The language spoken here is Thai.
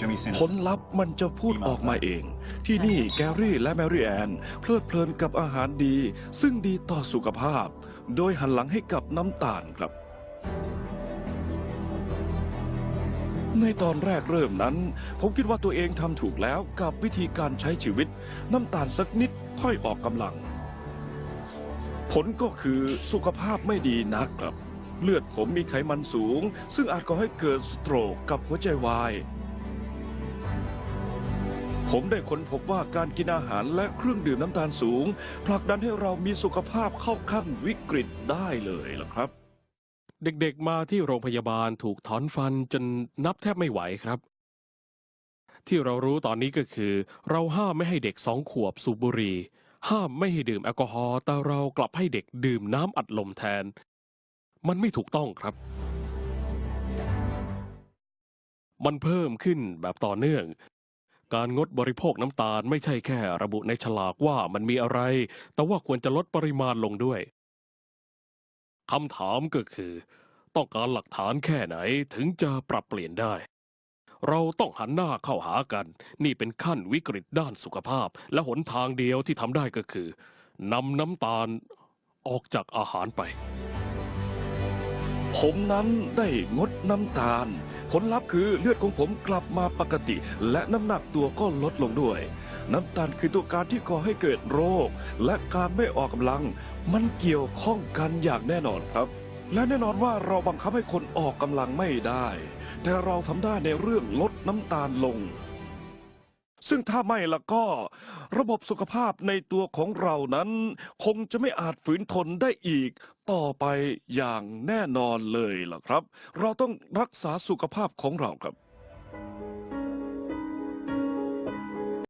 Jimmy ผลลัพธ์มันจะพูดออกมาเอง ที่นี่แกรี่และแมรี่แอน เพลิดเพลินกับอาหารดี ซึ่งดีต่อสุขภาพ โดยหันหลังให้กับน้ำตาลครับ ในตอนแรกเริ่มนั้น ผมคิดว่าตัวเองทำถูกแล้วกับวิธีการใช้ชีวิต น้ำตาลสักนิดค่อยออกกำลัง ผลก็คือสุขภาพไม่ดีนักครับ เลือดผมมีไขมันสูง ซึ่งอาจก่อให้เกิดสโตรกกับหัวใจวาย ผมได้ค้นพบว่าการกินอาหารและเครื่องดื่มน้ำตาลสูงผลักดันให้เรามีสุขภาพเข้าขั้นวิกฤตได้เลยล่ะครับ เด็กๆมาที่โรงพยาบาลถูกถอนฟันจนนับแทบไม่ไหวครับ ที่เรารู้ตอนนี้ก็คือ เราห้ามไม่ให้เด็กสองขวบสูบบุหรี่ ห้ามไม่ให้ดื่มแอลกอฮอล์แต่เรากลับให้เด็กดื่มน้ำอัดลมแทน มันไม่ถูกต้องครับ มันเพิ่มขึ้นแบบต่อเนื่อง การงดบริโภคน้ำตาลไม่ใช่แค่ระบุในฉลากว่ามันมีอะไร แต่ว่าควรจะลดปริมาณลงด้วยคำถามก็คือ ต้องการหลักฐานแค่ไหนถึงจะปรับเปลี่ยนได้ เราต้องหันหน้าเข้าหากัน นี่เป็นขั้นวิกฤตด้านสุขภาพ และหนทางเดียวที่ทำได้ก็คือนำน้ำตาลออกจากอาหารไป ผมนั้นได้งดน้ำตาล ผลลัพธ์คือเลือดของผมกลับมาปกติ และน้ำหนักตัวก็ลดลงด้วย น้ำตาลคือตัวการที่ก่อให้เกิดโรค และการไม่ออกกำลัง มันเกี่ยวข้องกันอย่างแน่นอนครับ และแน่นอนว่าเราบังคับให้คนออกกำลังไม่ได้ แต่เราทำได้ในเรื่องลดน้ำตาลลง ซึ่งถ้าไม่ละก็ ระบบสุขภาพในตัวของเรานั้น คงจะไม่อาจฝืนทนได้อีก ต่อไปอย่างแน่นอนเลยล่ะครับ เราต้องรักษาสุขภาพของเราครับ